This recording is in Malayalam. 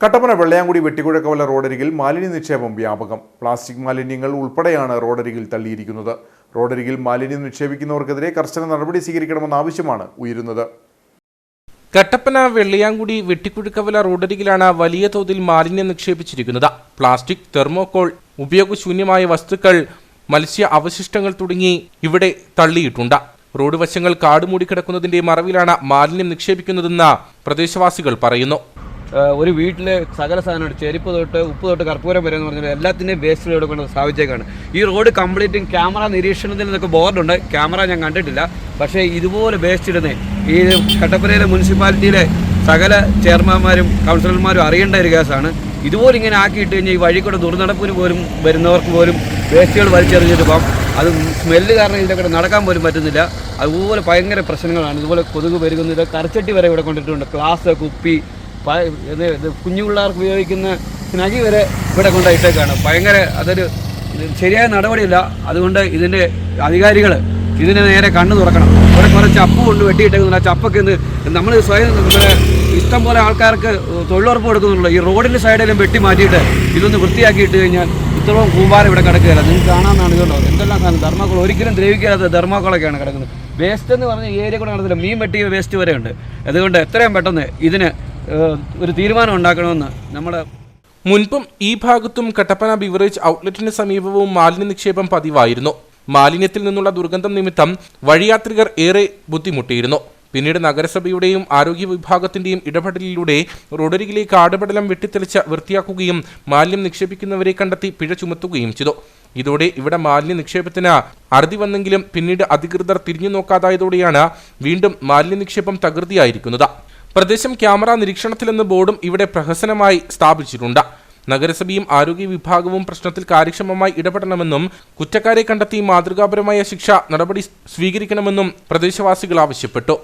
കട്ടപ്പന വെള്ളയാങ്കുടി വെട്ടിക്കുഴക്കവല റോഡരികിൽ മാലിന്യ നിക്ഷേപം വ്യാപകം. പ്ലാസ്റ്റിക് മാലിന്യങ്ങൾ ഉൾപ്പെടെയാണ് റോഡരികിൽ തള്ളിയിരിക്കുന്നത്. റോഡരികിൽ മാലിന്യം നിക്ഷേപിക്കുന്നവർക്കെതിരെ കർശന നടപടി സ്വീകരിക്കണമെന്ന ആവശ്യമാണ് ഉയരുന്നത്. കട്ടപ്പന വെള്ളിയാങ്കുടി വെട്ടിക്കുഴക്കവല റോഡരികിലാണ് വലിയ തോതിൽ മാലിന്യം നിക്ഷേപിച്ചിരിക്കുന്നത്. പ്ലാസ്റ്റിക് തെർമോകോൾ ഉപയോഗശൂന്യമായ വസ്തുക്കൾ മത്സ്യ അവശിഷ്ടങ്ങൾ തുടങ്ങി ഇവിടെ തള്ളിയിട്ടുണ്ട്. റോഡ് വശങ്ങൾ കാടുമൂടിക്കിടക്കുന്നതിന്റെ മറവിലാണ് മാലിന്യം നിക്ഷേപിക്കുന്നതെന്ന് പ്രദേശവാസികൾ പറയുന്നു. ഒരു വീട്ടിൽ സകല സാധനമുണ്ട് ചെരുപ്പ് തൊട്ട് ഉപ്പ് തൊട്ട് കർപ്പൂരം വരെ എന്ന് പറഞ്ഞാൽ എല്ലാത്തിന്റെയും വേസ്റ്റ് ഇവിടെ കൊണ്ട് സ്ഥാപിച്ചേക്കാണ്. ഈ റോഡ് കംപ്ലീറ്റും ക്യാമറ നിരീക്ഷണത്തിൽ നിന്നൊക്കെ ബോർഡുണ്ട് ക്യാമറ ഞാൻ കണ്ടിട്ടില്ല. പക്ഷേ ഇതുപോലെ വേസ്റ്റ് ഇടുന്നത് ഈ കട്ടപ്പനയിലെ മുനിസിപ്പാലിറ്റിയിലെ സകല ചെയർമാന്മാരും കൗൺസിലർമാരും അറിയേണ്ട ഒരു കേസാണ് ഇതുപോലെ ഇങ്ങനെ ആക്കിയിട്ട് കഴിഞ്ഞാൽ ഈ വഴി ദുർനടപ്പിന് പോലും വരുന്നവർക്ക് പോലും വേസ്റ്റുകൾ വലിച്ചെറിഞ്ഞിട്ട് പോകാം അത് സ്മെല്ല് കാരണം ഇതിന്റെ കൂടെ നടക്കാൻ പോലും പറ്റുന്നില്ല. അതുപോലെ ഭയങ്കര പ്രശ്നങ്ങളാണ്. ഇതുപോലെ കൊതുക് പെരുകുന്നത് കരച്ചട്ടി വരെ ഇവിടെ കൊണ്ടിട്ടുണ്ട്. ഗ്ലാസ് കുപ്പി കുഞ്ഞു പിള്ളേർക്ക് ഉപയോഗിക്കുന്ന നഖി വരെ ഇവിടെ കൊണ്ടായിട്ടേക്കാണ് ഭയങ്കര അതൊരു ശരിയായ നടപടിയില്ല. അതുകൊണ്ട് ഇതിന്റെ അധികാരികൾ ഇതിനെ നേരെ കണ്ണു തുറക്കണം. ഇവിടെ കുറേ ചപ്പ് കൊണ്ട് വെട്ടിയിട്ടേക്കുന്നില്ല ചപ്പൊക്കെ ഇന്ന് നമ്മൾ സ്വയം നമ്മുടെ ഇഷ്ടം പോലെ ആൾക്കാർക്ക് തൊഴിലുറപ്പ് കൊടുക്കുന്നുള്ളൂ ഈ റോഡിന്റെ സൈഡിലും വെട്ടി മാറ്റിയിട്ട് ഇതൊന്ന് വൃത്തിയാക്കിയിട്ട് കഴിഞ്ഞാൽ ഇത്രയും കൂമ്പാരം ഇവിടെ കിടക്കുകയില്ല. നിങ്ങൾ കാണാമെന്നാണ് ഇതുണ്ടോ എന്തെല്ലാം സാധനം? ധർമ്മക്കുളം ഒരിക്കലും ദ്രവിക്കാത്ത ധർമ്മക്കോളൊക്കെയാണ് കിടക്കുന്നത്. വേസ്റ്റ് എന്ന് പറഞ്ഞ ഏരിയ കൂടെ നടത്തില്ല മീൻ വെട്ടിയ വേസ്റ്റ് വരെ ഉണ്ട്. അതുകൊണ്ട് എത്രയും പെട്ടെന്ന് ഇതിന് ഒരു തീരുമാനം ഉണ്ടാക്കണമെന്ന് നമ്മുടെ മുൻപും ഈ ഭാഗത്തും കട്ടപ്പന ബിവറേജ് ഔട്ട്ലെറ്റിന് സമീപവും മാലിന്യ നിക്ഷേപം പതിവായിരുന്നു. മാലിന്യത്തിൽ നിന്നുള്ള ദുർഗന്ധം നിമിത്തം വഴിയാത്രികർ ഏറെ ബുദ്ധിമുട്ടിയിരുന്നു. പിന്നീട് നഗരസഭയുടെയും ആരോഗ്യ വിഭാഗത്തിന്റെയും ഇടപെടലിലൂടെ റോഡരികിലെ കാടുപടലം വെട്ടിത്തെളിച്ച് വൃത്തിയാക്കുകയും മാലിന്യം നിക്ഷേപിക്കുന്നവരെ കണ്ടെത്തി പിഴ ചുമത്തുകയും ചെയ്തു. ഇതോടെ ഇവിടെ മാലിന്യ നിക്ഷേപത്തിന് അറുതി വന്നെങ്കിലും പിന്നീട് അധികൃതർ തിരിഞ്ഞു നോക്കാതായതോടെയാണ് വീണ്ടും മാലിന്യ നിക്ഷേപം തകൃതിയായിരിക്കുന്നത്. പ്രദേശം ക്യാമറ നിരീക്ഷണത്തിലെന്ന ബോർഡും ഇവിടെ പ്രഹസനമായി സ്ഥാപിച്ചിട്ടുണ്ട്. നഗരസഭയും ആരോഗ്യ വിഭാഗവും പ്രശ്നത്തിൽ കാര്യക്ഷമമായി ഇടപെടണമെന്നും കുറ്റക്കാരെ കണ്ടെത്തി മാതൃകാപരമായ ശിക്ഷ നടപടി സ്വീകരിക്കണമെന്നും പ്രദേശവാസികൾ ആവശ്യപ്പെട്ടു.